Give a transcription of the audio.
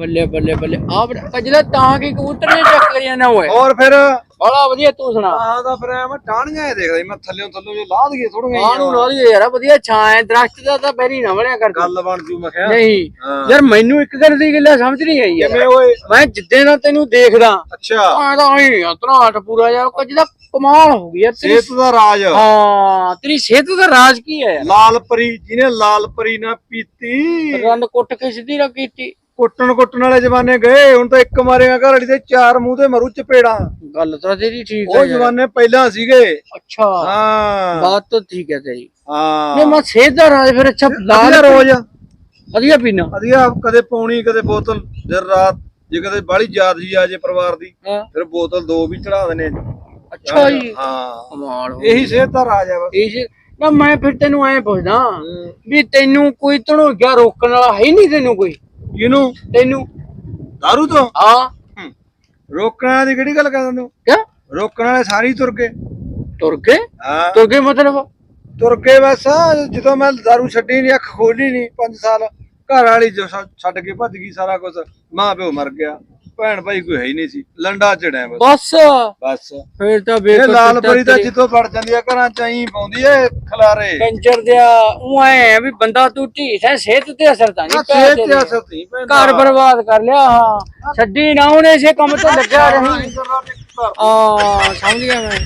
ਬੱਲੇ ਬੱਲੇ ਬੱਲੇ। ਆ ਬੜਾ ਕਜਦਾ ਤਾਂ ਕੀ ਕਬੂਤਰ ਨੇ ਚੱਕ ਕਰਿਆ ਨਾ ਹੋਏ ਹੋਰ ਫਿਰ? ਬੜਾ ਵਧੀਆ ਤੂੰ ਸੁਣਾ। ਆਹ ਦਾ ਫਿਰ ਮੈਂ ਟਾਣੀਆਂ ਹੀ ਦੇਖਦਾ ਮੈਂ ਥੱਲਿਓਂ ਥੱਲੋਂ ਜੋ ਲਾਹ ਦਈਏ ਥੋੜੀਆਂ ਆਹ ਨੂੰ ਲਾ ਲਈ ਯਾਰ ਵਧੀਆ ਛਾਂ ਦਰਖਤ ਦਾ ਤਾਂ ਪਹਿਲੀ ਨਾ ਬਣਿਆ ਕਰ ਗੱਲ ਬਣ ਜੂ ਮੈਂ ਕਿਹਾ। ਨਹੀਂ। ਯਾਰ ਮੈਨੂੰ ਇੱਕ ਗੱਲ ਦੀ ਗੱਲ ਸਮਝ ਨਹੀਂ ਆਈ ਯਾਰ। ਓਏ? ਮੈਂ ਜਿੱਦੇ ਨਾਲ ਤੈਨੂੰ ਦੇਖਦਾ ਅੱਛਾ। ਆ ਤਾਂ ਹੀ ਅਤਰਾਟ ਪੂਰਾ ਯਾਰ ਕਜਦਾ ਕਮਾਲ ਹੋ ਗਈ ਯਾਰ ਤੇਰੀ ਸਿਹਤ ਦਾ ਰਾਜ। ਹਾਂ ਤੇਰੀ ਸਿਹਤ ਦਾ ਰਾਜ ਕੀ ਹੈ ਲਾਲ ਪਰੀ ਜਿਹਨੇ ਲਾਲ ਪਰੀ ਨਾ ਪੀਤੀ। ਰੰਨ ਕੁੱਟ ਕੇ ਸਿੱਧੀ ਰ ਕੀਤੀ ਕੁੱਟਣ ਕੁੱਟਣ ਵਾਲੇ ਜਮਾਨੇ ਗਏ ਹੁਣ ਤਾਂ ਇੱਕ ਮਾਰੇਗਾ ਘਰ ਵਾਲੀ ਦੇ ਚਾਰ ਮੂੰਹ ਤੇ ਮਰੂ ਚਪੇੜਾ। ਗੱਲ ਤਾਂ ਤੇਰੀ ਠੀਕ ਉਹ ਹੈ ਯਾਰ। ਜਮਾਨੇ ਪਹਿਲਾਂ ਸੀਗੇ। ਅੱਛਾ। ਹਾਂ। ਬਾਤ ਤਾਂ ਠੀਕ ਹੈ ਤੇਰੀ। ਹਾਂ। ਮੈਂ ਸਿਹਤ ਦਾ ਰਾਜ ਫਿਰ ਅੱਛਾ ਲਾਲ ਰੋਜ਼। ਵਧੀਆ ਪੀਣਾ ਵਧੀਆ ਕਦੇ ਪੌਣੀ ਕਦੇ ਬੋਤਲ ਦਿਨ ਰਾਤ। ਜੇ ਕਦੇ ਬਾਹਲੀ ਯਾਦ ਜੀ ਆ ਜੇ ਪਰਿਵਾਰ ਦੀ ਫਿਰ ਬੋਤਲ ਦੋ ਵੀ ਚੜਾ ਦਨੇ ਅੱਛਾ ਜੀ। ਹਾਂ। ਕਮਾਲ ਇਹੀ ਸਿਹਤ ਦਾ ਰਾਜ ਹੈ ਬਸ। ਇਹ ਨਾ ਮੈਂ ਫਿਰ ਤੈਨੂੰ ਐ ਪੁੱਛਦਾ ਵੀ ਤੈਨੂੰ ਕੋਈ ਤਣੋ ਗਿਆ ਰੋਕਣ ਵਾਲਾ ਹੈ ਨਹੀਂ ਤੈਨੂੰ ਕੋਈ? ਕਿਹਨੂੰ ਤੈਨੂੰ। ਦਾਰੂ ਤੋਂ? ਹਾਂ। ਰੋਕਣ ਵਾਲੀ ਦੀ ਕਿਹੜੀ ਗੱਲ ਕਹਿੰਦੇ ਤੂੰ ਕਿਆ? ਰੋਕਣ ਵਾਲੇ ਸਾਰੇ ਹੀ ਤੁਰ ਗਏ। ਤੁਰ ਕੇ ਹਾਂ। ਤੁਰ ਕੇ ਮਤਲਬ? ਤੁਰ ਕੇ ਬਸ ਜਦੋਂ ਮੈਂ ਦਾਰੂ ਛੱਡੀ ਨਹੀਂ ਅੱਖ ਖੋਲੀ ਨਹੀਂ 5 ਸਾਲ ਘਰ ਵਾਲੀ ਛੱਡ ਕੇ ਭੱਜ ਗਈ ਸਾਰਾ ਕੁਝ ਮਾਂ ਪਿਓ ਮਰ ਗਿਆ। ਭੈਣ ਭਾਈ ਕੋਈ ਹੈ ਹੀ ਨਹੀਂ ਸੀ। ਲੰਡਾ ਚੜਿਆ ਬਸ। ਬਸ। ਬਸ। ਫਿਰ ਤਾਂ ਇਹ ਬੇਕਰ ਲਾਲ ਪਰੀ ਤਾਂ ਜਿੱਦੋਂ ਵੜ ਜਾਂਦੀ ਆ ਘਰਾਂ ਚ ਪਾਉਂਦੀ ਏ ਖਲਾਰੇ। ਕੰਜਰ ਦਿਆ ਉਹ ਐ ਵੀ ਬੰਦਾ ਤੂੰ ਢੀਠ ਹੈ ਸਿਹਤ ਤੇ ਅਸਰ ਤਾਂ ਨਹੀਂ ਪਿਆ ਸਿਹਤ ਤੇਰੀ। ਤੇ ਅਸਰ ਨਹੀਂ ਪੈਂਦਾ। ਘਰ ਬਰਬਾਦ ਕਰ ਲਿਆ ਹਾਂ। ਛੱਡੀ ਨਾ ਉਹਨੇ ਇਸੇ ਕੰਮ ਤੇ ਲੱਗਿਆ ਰਹੀ। ਆ ਸਮਝ ਗਿਆ ਮੈਂ।